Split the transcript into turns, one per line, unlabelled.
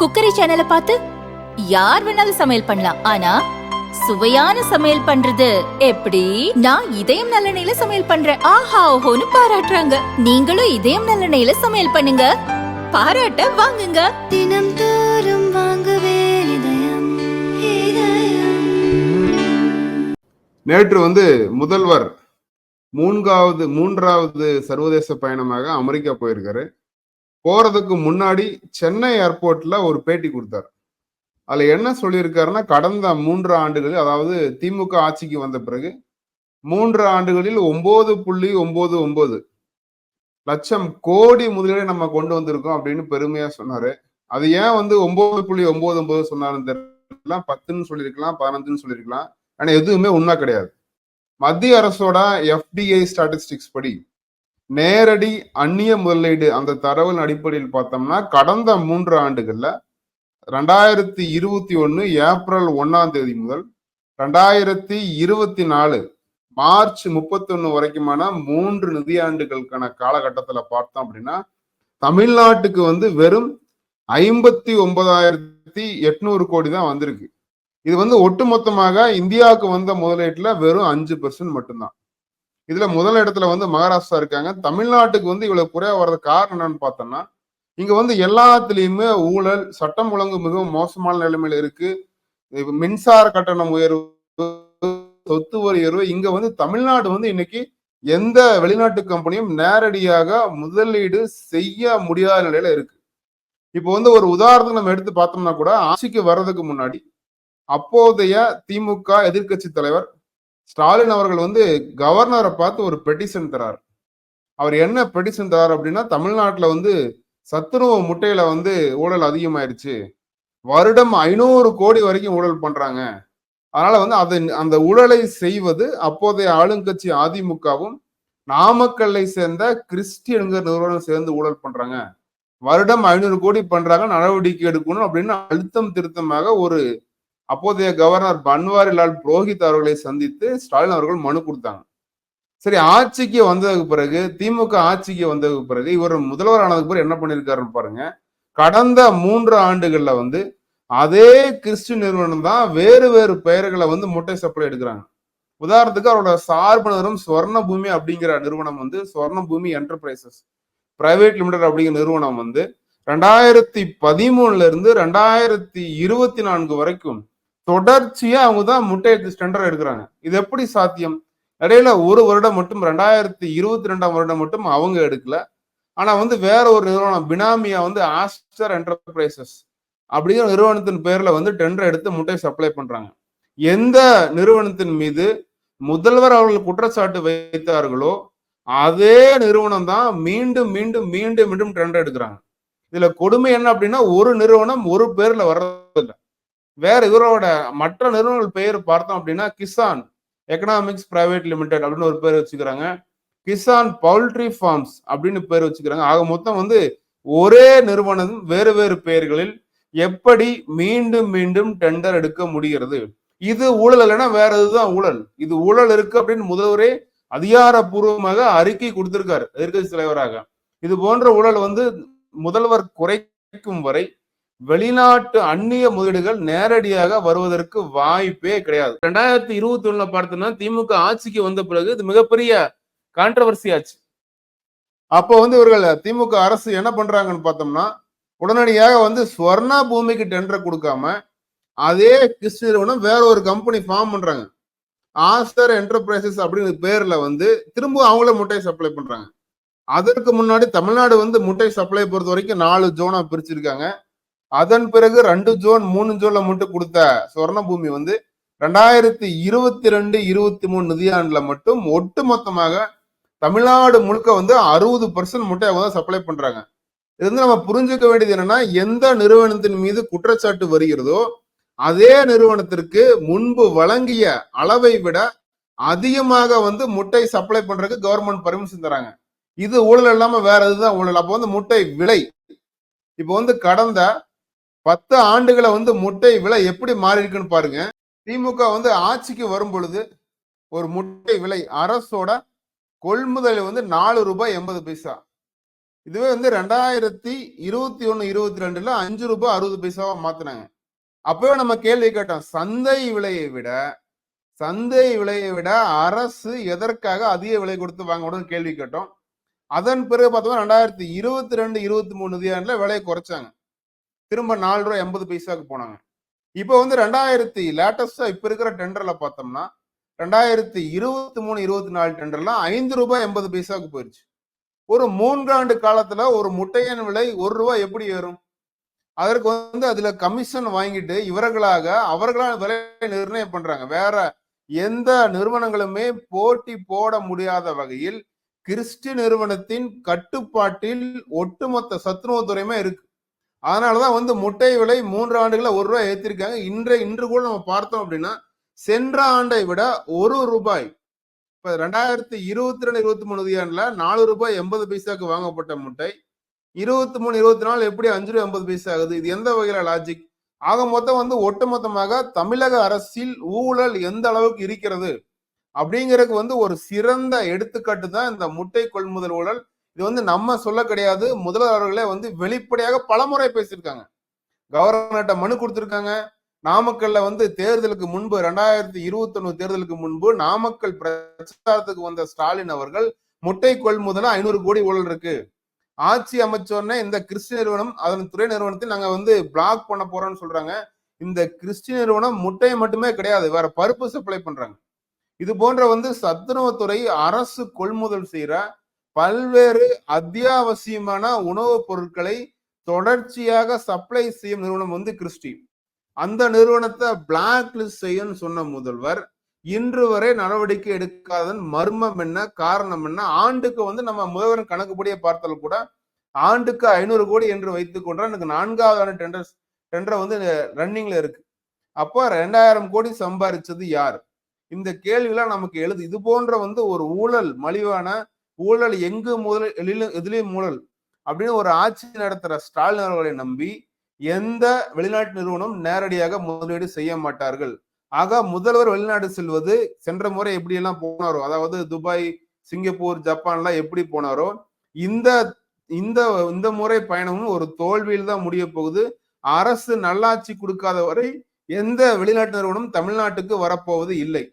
Cookery சேனலை பார்த்து யார் வேணாலும் சமையல் பண்ணலாம். ஆனா சுவையான சமையல் பண்றது எப்படி? நான் இதயம் நல்லெண்ணெயில சமையல் பண்றேன். ஆஹா ஓஹோன்னு பாராட்டுறாங்க. நீங்களும் இதயம் நல்லெண்ணெயில சமையல் பண்ணுங்க. பாராட்ட வாங்குங்க.
தினம் தோறும் வாங்குவே இதயம் இதயம்.
நேற்று வந்து முதல்வர் மூன்றாவது மூன்றாவது சர்வதேச பயணமாக அமெரிக்கா போயிருக்காரு. போறதுக்கு முன்னாடி சென்னை ஏர்போர்ட்ல ஒரு பேட்டி கொடுத்தார். அதுல என்ன சொல்லியிருக்காருன்னா கடந்த மூன்று ஆண்டுகளில் அதாவது திமுக ஆட்சிக்கு வந்த பிறகு மூன்று ஆண்டுகளில் ஒன்பது புள்ளி ஒன்பது ஒன்பது லட்சம் கோடி முதலீடை நம்ம கொண்டு வந்திருக்கோம் அப்படின்னு பெருமையா சொன்னாரு. அது ஏன் வந்து ஒன்பது புள்ளி ஒன்பது ஒன்பது சொன்னாருன்னு தெரியல. பத்துன்னு சொல்லியிருக்கலாம் பதினஞ்சுன்னு சொல்லியிருக்கலாம். ஆனா எதுவுமே உண்மை கிடையாது. மத்திய அரசோட எஃப்டிஐ ஸ்டாட்டிஸ்டிக்ஸ் படி நேரடி அந்நிய முதலீடு அந்த தரவின் அடிப்படையில் பார்த்தோம்னா கடந்த மூன்று ஆண்டுகள்ல ரெண்டாயிரத்தி இருபத்தி ஒன்று ஏப்ரல் ஒன்னாம் தேதி முதல் ரெண்டாயிரத்தி இருபத்தி நாலு மார்ச் முப்பத்தொன்னு வரைக்குமான மூன்று நிதியாண்டுகளுக்கான காலகட்டத்தில் பார்த்தோம் அப்படின்னா தமிழ்நாட்டுக்கு வந்து வெறும் ஐம்பத்தி ஒன்பதாயிரத்தி எட்நூறு கோடி தான் வந்திருக்கு. இது வந்து ஒட்டுமொத்தமாக இந்தியாவுக்கு வந்த முதலீட்டுல வெறும் அஞ்சு பெர்சன்ட் மட்டும்தான். இதுல முதல் இடத்துல வந்து மகாராஷ்டிரா இருக்காங்க. தமிழ்நாட்டுக்கு வந்து இவ்வளவு குறையா வர்றது காரணம் என்னன்னு பார்த்தோம்னா இங்க வந்து எல்லாத்துலயுமே ஊழல் சட்டம் ஒழுங்கு மிகவும் மோசமான நிலைமையில இருக்கு. மின்சார கட்டணம் உயர்வு சொத்து வரி உயர்வு இங்க வந்து தமிழ்நாடு வந்து இன்னைக்கு எந்த வெளிநாட்டு கம்பெனியும் நேரடியாக முதலீடு செய்ய முடியாத நிலையில இருக்கு. இப்போ வந்து ஒரு உதாரணத்துக்கு நம்ம எடுத்து பார்த்தோம்னா கூட ஆட்சிக்கு வர்றதுக்கு முன்னாடி அப்போதைய திமுக எதிர்க்கட்சி தலைவர் ஸ்டாலின் அவர்கள் வந்து கவர்னரை பார்த்து ஒரு பெட்டிஷன் தரார். அவர் என்ன பெட்டிஷன் தரார் அப்படின்னா தமிழ்நாட்டில் வந்து சத்துணவு முட்டையில வந்து ஊழல் அதிகமாயிருச்சு. வருடம் ஐநூறு கோடி வரைக்கும் ஊழல் பண்றாங்க. அதனால வந்து அதை அந்த ஊழலை செய்வது அப்போதைய ஆளுங்கட்சி அதிமுகவும் நாமக்கல்லை சேர்ந்த கிறிஸ்டியன்கள் நிறுவனம் சேர்ந்து ஊழல் பண்றாங்க. வருடம் ஐநூறு கோடி பண்றாங்க நடவடிக்கை எடுக்கணும் அப்படின்னு அழுத்தம் திருத்தமாக ஒரு அப்போதைய கவர்னர் பன்வாரிலால் புரோஹித் அவர்களை சந்தித்து ஸ்டாலின் அவர்கள் மனு கொடுத்தாங்க. சரி ஆட்சிக்கு வந்ததுக்கு பிறகு திமுக ஆட்சிக்கு வந்ததுக்கு பிறகு இவர் முதல்வர் ஆனதுக்கு பிறகு என்ன பண்ணியிருக்காருன்னு பாருங்க. கடந்த மூன்று ஆண்டுகள்ல வந்து அதே கிறிஸ்டின் நிறுவனம் தான் வேறு வேறு பெயர்களை வந்து முட்டை சப்ளை எடுக்கிறாங்க. உதாரணத்துக்கு அவரோட சார்பு நிறுவனம் ஸ்வர்ண பூமி அப்படிங்கிற நிறுவனம் வந்து ஸ்வர்ண பூமி என்டர்பிரைசஸ் பிரைவேட் லிமிடெட் அப்படிங்கிற நிறுவனம் வந்து ரெண்டாயிரத்தி பதிமூணுல இருந்து ரெண்டாயிரத்தி இருபத்தி நான்கு வரைக்கும் தொடர்ச்சியா அவங்க தான் முட்டை டெண்டர் எடுக்கிறாங்க. இது எப்படி சாத்தியம்? இடையில ஒரு வருடம் மட்டும் ரெண்டாயிரத்தி இருபத்தி ரெண்டாம் வருடம் மட்டும் அவங்க எடுக்கல. ஆனா வந்து வேற ஒரு நிறுவனம் பினாமியா வந்து ஆஸ்டர் என்டர்பிரைசஸ் அப்படிங்கிற நிறுவனத்தின் பேர்ல வந்து டெண்டர் எடுத்து முட்டை சப்ளை பண்றாங்க. எந்த நிறுவனத்தின் மீது முதல்வர் அவர்கள் குற்றச்சாட்டு வைத்தார்களோ அதே நிறுவனம் தான் மீண்டும் மீண்டும் மீண்டும் மீண்டும் டெண்டர் எடுக்கிறாங்க. இதுல கொடுமை என்ன அப்படின்னா ஒரு நிறுவனம் ஒரு பேர்ல வர்றதில்லை. வேற இவரோட மற்ற நிறுவனங்கள் பெயர் பார்த்தோம் அப்படின்னா கிசான் எக்கனாமிக்ஸ் பிரைவேட் லிமிடெட் அப்படின்னு ஒரு பேர் வச்சுக்கிறாங்க. கிசான் பவுல்ட்ரி ஃபார்ம்ஸ் அப்படின்னு பேர் வச்சுக்கிறாங்க. ஆக மொத்தம் வந்து ஒரே நிறுவனம் வேறு வேறு பெயர்களில் எப்படி மீண்டும் மீண்டும் டெண்டர் எடுக்க முடிகிறது? இது ஊழல் இல்லைன்னா வேற இதுதான் ஊழல். இது ஊழல் இருக்கு அப்படின்னு முதல்வரே அதிகாரப்பூர்வமாக அறிக்கை கொடுத்திருக்காரு எதிர்கட்சி தலைவராக. இது போன்ற ஊழல் வந்து முதல்வர் குறைக்கும் வரை வெளிநாட்டு அந்நிய முதலீடுகள் நேரடியாக வருவதற்கு வாய்ப்பே கிடையாது. ரெண்டாயிரத்தி இருபத்தி ஒண்ணுல பார்த்தோம்னா திமுக ஆட்சிக்கு வந்த பிறகு இது மிகப்பெரிய கான்ட்ரவர்சி ஆச்சு. அப்போ வந்து இவர்கள் திமுக அரசு என்ன பண்றாங்கன்னு பார்த்தோம்னா உடனடியாக வந்து ஸ்வர்ணா பூமிக்கு டெண்டர் கொடுக்காம அதே கிஸ் நிறுவனம் வேற ஒரு கம்பெனி ஃபார்ம் பண்றாங்க. ஆஸ்டர் என்டர்பிரைசஸ் அப்படிங்கிற பேர்ல வந்து திரும்ப அவங்களே முட்டை சப்ளை பண்றாங்க. அதற்கு முன்னாடி தமிழ்நாடு வந்து முட்டை சப்ளை பொறுத்த வரைக்கும் நாலு ஜோனா பிரிச்சிருக்காங்க. அதன் பிறகு ரெண்டு ஜோன் மூணு ஜோன்ல மட்டும் கொடுத்த சொர்ண பூமி வந்து ரெண்டாயிரத்தி இருபத்தி ரெண்டு இருபத்தி மூணு நிதியாண்டுல மட்டும் ஒட்டு மொத்தமாக தமிழ்நாடு முழுக்க வந்து அறுபது பர்சன்ட் முட்டை அவங்க தான் சப்ளை பண்றாங்க. இது வந்து நம்ம புரிஞ்சுக்க வேண்டியது என்னன்னா எந்த நிறுவனத்தின் மீது குற்றச்சாட்டு வருகிறதோ அதே நிறுவனத்திற்கு முன்பு வழங்கிய அளவை விட அதிகமாக வந்து முட்டை சப்ளை பண்றதுக்கு கவர்மெண்ட் பர்மிஷன் தராங்க. இது ஊழல் இல்லாம வேற எதுதான் ஊழல். அப்போ வந்து முட்டை விலை இப்போ வந்து கடந்த பத்து ஆண்டுகளை வந்து முட்டை விலை எப்படி மாறி இருக்குன்னு பாருங்க. திமுக வந்து ஆட்சிக்கு வரும் பொழுது ஒரு முட்டை விலை அரசோட கொள்முதல் வந்து நாலு ரூபாய் எண்பது பைசா. இதுவே வந்து ரெண்டாயிரத்தி இருபத்தி ஒன்று இருபத்தி ரெண்டுல அஞ்சு ரூபாய் அறுபது பைசாவா மாத்தினாங்க. அப்பவே நம்ம கேள்வி கேட்டோம் சந்தை விலையை விட சந்தை விலையை விட அரசு எதற்காக அதிக விலை கொடுத்து வாங்கணும்னு கேள்வி கேட்டோம். அதன் பிறகு பார்த்தோம்னா ரெண்டாயிரத்தி இருபத்தி ரெண்டு இருபத்தி மூணு நிதியாண்டுல விலையை குறைச்சாங்க. திரும்ப நாலு ரூபாய் எண்பது பைசாக்கு போனாங்க. இப்போ வந்து ரெண்டாயிரத்தி லேட்டஸ்டா இப்ப இருக்கிற டெண்டர்ல பார்த்தோம்னா ரெண்டாயிரத்தி இருபத்தி மூணு இருபத்தி நாலு டெண்டர்லாம் ஐந்து ரூபாய் எண்பது பைசாக்கு போயிருச்சு. ஒரு மூன்றாண்டு காலத்துல ஒரு முட்டையின் விலை ஒரு ரூபாய் எப்படி ஏறும்? அதற்கு வந்து அதுல கமிஷன் வாங்கிட்டு இவர்களாக அவர்களான விலை நிர்ணயம் பண்றாங்க. வேற எந்த நிறுவனங்களுமே போட்டி போட முடியாத வகையில் கிறிஸ்டி நிறுவனத்தின் கட்டுப்பாட்டில் ஒட்டுமொத்த சத்துணவுத்துறையுமே இருக்கு. அதனாலதான் வந்து முட்டை விலை மூன்று ஆண்டுகளில் ஒரு ரூபாய் ஏற்றிருக்காங்க இன்றை இன்று கூட நம்ம பார்த்தோம் அப்படின்னா சென்ற ஆண்டை விட ஒரு ரூபாய் இப்போ ரெண்டாயிரத்தி இருபத்தி ரெண்டு இருபத்தி மூணு நிதியாண்டுல நாலு ரூபாய் எண்பது பைசாவுக்கு வாங்கப்பட்ட முட்டை இருபத்தி மூணு இருபத்தி நாலு எப்படி அஞ்சு ரூபாய் எண்பது பைசா ஆகுது? இது எந்த வகையில லாஜிக் ஆக மொத்தம் வந்து ஒட்டுமொத்தமாக தமிழக அரசில் ஊழல் எந்த அளவுக்கு இருக்கிறது? அப்படிங்கிறதுக்கு வந்து ஒரு சிறந்த எடுத்துக்காட்டு தான் இந்த முட்டை கொள்முதல் ஊழல். இது வந்து நம்ம சொல்ல கிடையாது. முதல்வர்களே வந்து வெளிப்படையாக பலமுறை பேசியிருக்காங்க. கவர்னர்கிட்ட மனு கொடுத்துருக்காங்க. நாமக்கல்ல வந்து தேர்தலுக்கு முன்பு ரெண்டாயிரத்தி இருபத்தி ஒண்ணு தேர்தலுக்கு முன்பு நாமக்கல் பிரச்சாரத்துக்கு வந்த ஸ்டாலின் அவர்கள் முட்டை கொள்முதல ஐநூறு கோடி ஊழல் இருக்கு. ஆட்சி அமைச்சோடனே இந்த கிறிஸ்டி நிறுவனம் அதன் துறை நிறுவனத்தை நாங்க வந்து பிளாக் பண்ண போறோம்னு சொல்றாங்க. இந்த கிறிஸ்டி நிறுவனம் முட்டையை மட்டுமே கிடையாது வேற பருப்பு சப்ளை பண்றாங்க. இது போன்ற வந்து சத்துணவுத்துறை அரசு கொள்முதல் செய்யற பல்வேறு அத்தியாவசியமான உணவுப் பொருட்களை தொடர்ச்சியாக சப்ளை செய்யும் நிறுவனம் வந்து கிறிஸ்டி. அந்த நிறுவனத்தை பிளாக் லிஸ்ட் செய்யணும்னு சொன்ன முதல்வர் இன்று வரை நடவடிக்கை எடுக்காதன் மர்மம் என்ன காரணம் என்ன? ஆண்டுக்கு வந்து நம்ம முதல்வர் கணக்குப்படியே பார்த்தால் கூட ஆண்டுக்கு ஐநூறு கோடி என்று வைத்துக் கொண்டால் எனக்கு நான்காவது ஆண்டு டெண்டர் டெண்டர் வந்து ரன்னிங்ல இருக்கு. அப்போ ரெண்டாயிரம் கோடி சம்பாதிச்சது யார்? இந்த கேள்விலாம் நமக்கு எழுது. இது போன்ற வந்து ஒரு ஊழல் மலிவான ஊழல் எங்கு முதல் எழிலும் எதிலையும் ஊழல் அப்படின்னு ஒரு ஆட்சி நடத்துகிற ஸ்டாலின் அவர்களை நம்பி எந்த வெளிநாட்டு நிறுவனம் நேரடியாக முதலீடு செய்ய மாட்டார்கள். ஆக முதல்வர் வெளிநாடு செல்வது சென்ற முறை எப்படி எல்லாம் போனாரோ அதாவது துபாய் சிங்கப்பூர் ஜப்பான்லாம் எப்படி போனாரோ இந்த இந்த இந்த முறை பயணமும் ஒரு தோல்வியில் தான் முடிய போகுது. அரசு நல்லாட்சி கொடுக்காத வரை எந்த வெளிநாட்டு நிறுவனம் தமிழ்நாட்டுக்கு வரப்போவது இல்லை.